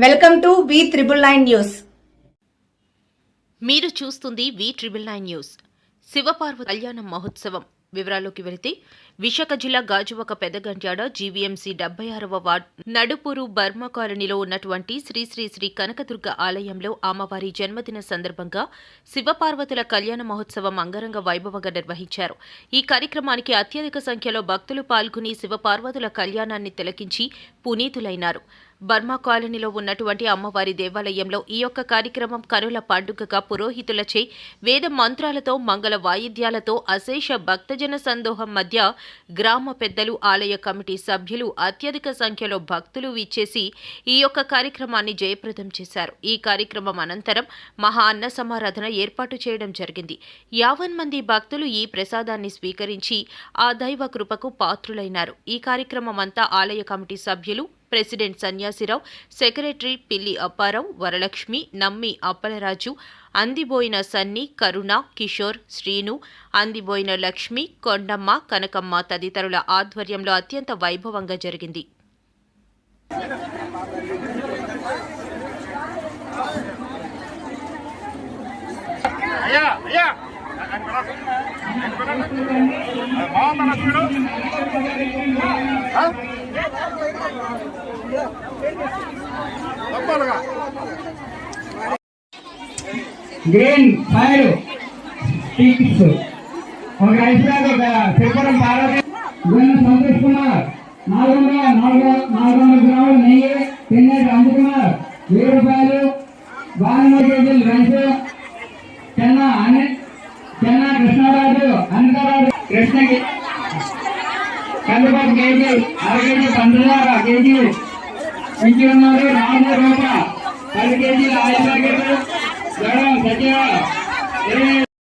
Welcome to V triple nine news. మీరు చూస్తుంది V triple nine news. Shiva Parvati కళ్యాణ మహోత్సవం. వివరాల్లోకి వెళితే విశాఖ జిల్లా గాజువక పెదగంట్యాడ జీవీఎంసీ డెబ్బై ఆరవ వార్డ్ నడుపూరు బర్మ కాలనీలో ఉన్నటువంటి శ్రీ శ్రీ శ్రీ కనకదుర్గ ఆలయంలో అమ్మవారి జన్మదిన సందర్భంగా శివపార్వతుల కళ్యాణ మహోత్సవం అంగరంగ వైభవంగా నిర్వహించారు. ఈ కార్యక్రమానికి అత్యధిక సంఖ్యలో భక్తులు పాల్గొని శివపార్వతుల కళ్యాణాన్ని తిలకించి పునీతులైనారు. బర్మా కాలనీలో ఉన్నటువంటి అమ్మవారి దేవాలయంలో ఈ యొక్క కార్యక్రమం కనుల పండుగగా పురోహితులచే వేద మంత్రాలతో మంగళ వాయిద్యాలతో అశేష భక్తజన సందోహం మధ్య గ్రామ పెద్దలు ఆలయ కమిటీ సభ్యులు అత్యధిక సంఖ్యలో భక్తులు విచ్చేసి ఈ యొక్క కార్యక్రమాన్ని జయప్రదం చేశారు. ఈ కార్యక్రమం అనంతరం మహా అన్న సమారాధన ఏర్పాటు చేయడం జరిగింది. యావన్ మంది భక్తులు ఈ ప్రసాదాన్ని స్వీకరించి ఆ దైవ కృపకు పాత్రులైనారు. ఈ కార్యక్రమం అంతా ఆలయ కమిటీ సభ్యులు ప్రెసిడెంట్ సన్యాసిరావు సెక్రటరీ పిల్లి అప్పారావు వరలక్ష్మి నమ్మి అప్పలరాజు అందిబోయిన సన్ని కరుణ కిషోర్ శ్రీను అందిబోయిన లక్ష్మి కొండమ్మ కనకమ్మ తదితరుల ఆధ్వర్యంలో అత్యంత వైభవంగా జరిగింది. అయ్యా అయ్యా. బాగుందా గ్రీన్ ఫైవ్ స్టిక్స్ ఒక రైస్ బ్యాగ్ ఒక పార్వతి. సంతోష్ కుమార్ నాలుగు వందల నాలుగు. కృష్ణకి. కందిపప్పు కేజీ అర కేజీ పంచదార కేజీ. ఇంటి ఉన్నారు నాలుగు రూపాయ పది కేజీలు ఆయిల్ ప్యాకెట్ జడం